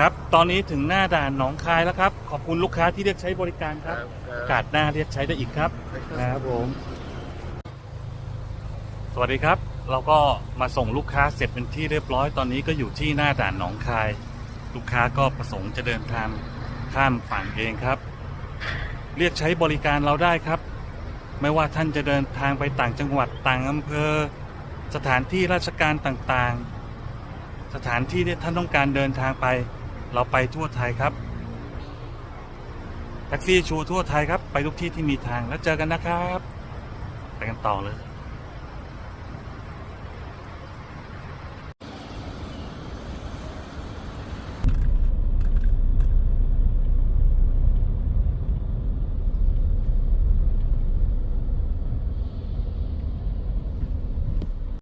ครับ ตอนนี้ถึงหน้าด่านหนองคายแล้วครับ ขอบคุณลูกค้าที่เรียกใช้บริการครับโอกาสหน้าเรียกใช้ได้อีกครับครับผม สวัสดีครับ เราก็มาส่งลูกค้าเสร็จเป็นที่เรียบร้อย ตอนนี้ก็อยู่ที่หน้าด่านหนองคาย ลูกค้าก็ประสงค์จะเดินทางข้ามฝั่งเองครับ เรียกใช้บริการเราได้ครับ ไม่ว่าท่านจะเดินทางไปต่างจังหวัดต่างอำเภอ สถานที่ราชการต่างๆ สถานที่ที่ท่านต้องการเดินทางไป เราไปทั่วไทยครับแท็กซี่ชูทั่วไทยครับ ไปทุกที่ที่มีทางแล้วเจอกันนะครับ ไปกันต่อเลย